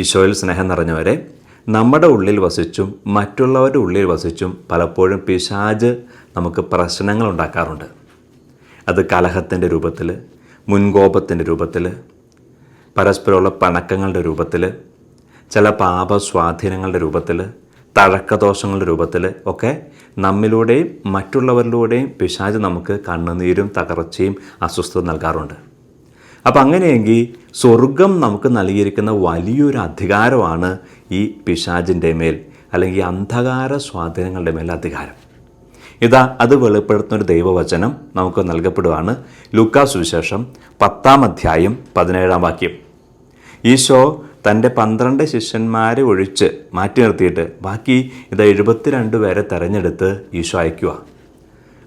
ഈശോയിൽ സ്നേഹം നിറഞ്ഞവരെ നമ്മുടെ ഉള്ളിൽ വസിച്ചും മറ്റുള്ളവരുടെ ഉള്ളിൽ വസിച്ചും പലപ്പോഴും പിശാജ് നമുക്ക് പ്രശ്നങ്ങൾ ഉണ്ടാക്കാറുണ്ട്. അത് കലഹത്തിന്റെ രൂപത്തിൽ മുൻകോപത്തിന്റെ രൂപത്തിൽ പരസ്പരമുള്ള പണക്കങ്ങളുടെ രൂപത്തിൽ ചില പാപസ്വാധീനങ്ങളുടെ രൂപത്തിൽ തഴക്കദോഷങ്ങളുടെ രൂപത്തിൽ ഒക്കെ നമ്മിലൂടെയും മറ്റുള്ളവരിലൂടെയും പിശാജ് നമുക്ക് കണ്ണുനീരും തകർച്ചയും അസ്വസ്ഥത നൽകാറുണ്ട്. അപ്പം അങ്ങനെയെങ്കിൽ സ്വർഗം നമുക്ക് നൽകിയിരിക്കുന്ന വലിയൊരു അധികാരമാണ് ഈ പിശാജിന്റെ മേൽ അല്ലെങ്കിൽ അന്ധകാര സ്വാധീനങ്ങളുടെ മേൽ അധികാരം. ഇതാ അത് വെളിപ്പെടുത്തുന്ന ഒരു ദൈവവചനം നമുക്ക് നൽകപ്പെടുവാണ്. ലൂക്കാ സുവിശേഷം പത്താം അധ്യായം പതിനേഴാം വാക്യം. ഈശോ തന്റെ പന്ത്രണ്ട് ശിഷ്യന്മാരെ ഒഴിച്ച് മാറ്റി നിർത്തിയിട്ട് ബാക്കി ഇത് എഴുപത്തിരണ്ട് പേരെ തെരഞ്ഞെടുത്ത് ഈശോ അയക്കുക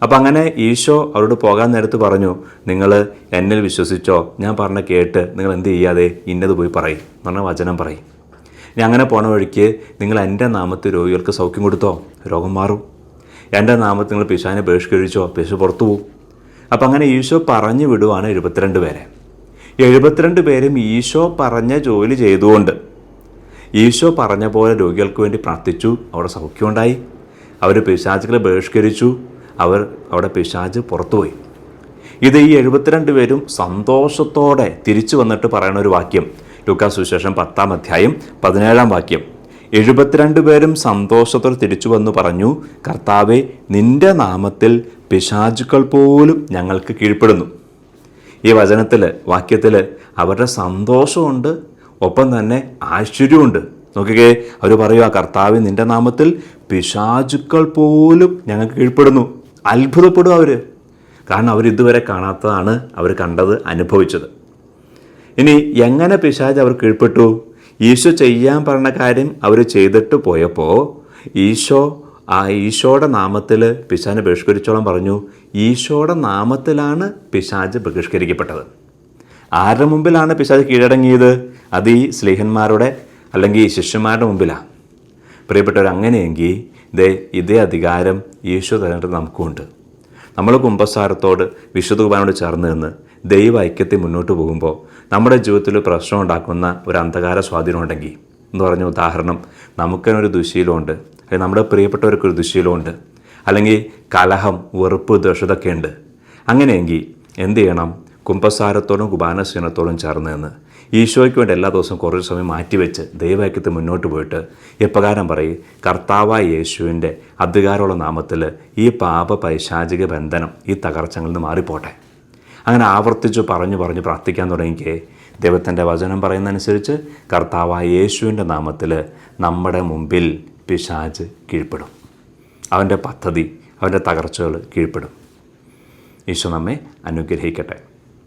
അപ്പം അങ്ങനെ ഈശോ അവരോട് പോകാൻ നേരത്ത് പറഞ്ഞു നിങ്ങൾ എന്നിൽ വിശ്വസിച്ചോ? ഞാൻ പറഞ്ഞ കേട്ട് നിങ്ങൾ എന്ത് ചെയ്യാതെ ഇന്നത് പോയി പറയും. പറഞ്ഞ വചനം പറയും. ഞാൻ അങ്ങനെ പോണ വഴിക്ക് നിങ്ങൾ എന്റെ നാമത്തിൽ രോഗികൾക്ക് സൗഖ്യം കൊടുത്തോ? രോഗം മാറും. എന്റെ നാമത്തിൽ നിങ്ങൾ പിശാനെ ബഹിഷ്കരിച്ചോ? പിശു പുറത്തു പോവും. അപ്പം അങ്ങനെ ഈശോ പറഞ്ഞു വിടുവാണ് എഴുപത്തിരണ്ട് പേരെ. എഴുപത്തിരണ്ട് പേരും ഈശോ പറഞ്ഞ ജോലി ചെയ്തുകൊണ്ട് ഈശോ പറഞ്ഞ പോലെ രോഗികൾക്ക് വേണ്ടി പ്രാർത്ഥിച്ചു. അവിടെ സൗഖ്യമുണ്ടായി അവർ പിശാചുകളെ ബഹിഷ്കരിച്ചു. അവർ അവിടെ പിശാജ് പുറത്തുപോയി. ഇത് ഈ എഴുപത്തിരണ്ട് പേരും സന്തോഷത്തോടെ തിരിച്ചു വന്നിട്ട് പറയുന്ന ഒരു വാക്യം. ലുക്കാ സുശേഷം പത്താം അധ്യായം പതിനേഴാം വാക്യം. എഴുപത്തിരണ്ട് പേരും സന്തോഷത്തോടെ തിരിച്ചു വന്ന് പറഞ്ഞു കർത്താവെ നിന്റെ നാമത്തിൽ പിശാചുക്കൾ പോലും ഞങ്ങൾക്ക് കീഴ്പ്പെടുന്നു. ഈ വചനത്തിൽ വാക്യത്തിൽ അവരുടെ സന്തോഷമുണ്ട് ഒപ്പം തന്നെ ആശ്ചര്യമുണ്ട് നോക്കിക്കേ അവർ പറയുക കർത്താവ് നിന്റെ നാമത്തിൽ പിശാചുക്കൾ പോലും ഞങ്ങൾക്ക് കീഴ്പ്പെടുന്നു. അത്ഭുതപ്പെടും അവർ കാരണം അവർ ഇതുവരെ കാണാത്തതാണ് അവർ കണ്ടത് അനുഭവിച്ചത്. ഇനി എങ്ങനെ പിശാജ് അവർ കീഴ്പ്പെട്ടു? ഈശോ ചെയ്യാൻ പറഞ്ഞ കാര്യം അവർ ചെയ്തിട്ട് പോയപ്പോൾ ഈശോ ആ ഈശോയുടെ നാമത്തിൽ പിശാനെ ബഹിഷ്കരിച്ചോളം പറഞ്ഞു ഈശോയുടെ നാമത്തിലാണ് പിശാജ് ബഹിഷ്കരിക്കപ്പെട്ടത്. ആരുടെ മുമ്പിലാണ് പിശാജ് കീഴടങ്ങിയത്? അത് ഈ സ്ലേഹന്മാരുടെ അല്ലെങ്കിൽ ശിഷ്യന്മാരുടെ മുമ്പിലാണ് പ്രിയപ്പെട്ടവർ അങ്ങനെയെങ്കിൽ ദേ ഇതേ അധികാരം ഈശോ തന്നിട്ട് നമുക്കുണ്ട് നമ്മൾ കുംഭസാരത്തോട് വിശുദ്ധ കുർബാനോട് ചേർന്ന് നിന്ന് ദൈവ ഐക്യത്തിൽ മുന്നോട്ട് പോകുമ്പോൾ നമ്മുടെ ജീവിതത്തിൽ പ്രശ്നം ഉണ്ടാക്കുന്ന ഒരു അന്ധകാര സ്വാധീനം ഉണ്ടെങ്കിൽ എന്ന് പറഞ്ഞ ഉദാഹരണം നമുക്കൊരു ദുശീലമുണ്ട് അല്ലെങ്കിൽ നമ്മുടെ പ്രിയപ്പെട്ടവർക്ക് ഒരു ദുശീലമുണ്ട് അല്ലെങ്കിൽ കലഹം വെറുപ്പ് ദോഷതൊക്കെ ഉണ്ട്. അങ്ങനെയെങ്കിൽ എന്ത് ചെയ്യണം? കുംഭസാരത്തോടും കുബാനസ്വനത്തോടും ചേർന്ന് നിന്ന് ഈശോയ്ക്ക് വേണ്ടി എല്ലാ ദിവസവും കുറച്ച് സമയം മാറ്റിവെച്ച് ദൈവാക്യത്ത് മുന്നോട്ട് പോയിട്ട് എപ്രകാരം പറയും? കർത്താവായ യേശുവിന്റെ അധികാരമുള്ള നാമത്തിൽ ഈ പാപ പൈശാചിക ബന്ധനം ഈ തകർച്ചകളിൽ നിന്ന് മാറിപ്പോട്ടെ. അങ്ങനെ ആവർത്തിച്ച് പറഞ്ഞു പറഞ്ഞ് പ്രാർത്ഥിക്കാൻ തുടങ്ങിക്കേ. ദൈവത്തിന്റെ വചനം പറയുന്നതനുസരിച്ച് കർത്താവായ യേശുവിന്റെ നാമത്തിൽ നമ്മുടെ മുമ്പിൽ പിശാജ് കീഴ്പ്പെടും. അവന്റെ പദ്ധതി അവന്റെ തകർച്ചകൾ കീഴ്പ്പെടും. ഈശോ നമ്മെ അനുഗ്രഹിക്കട്ടെ.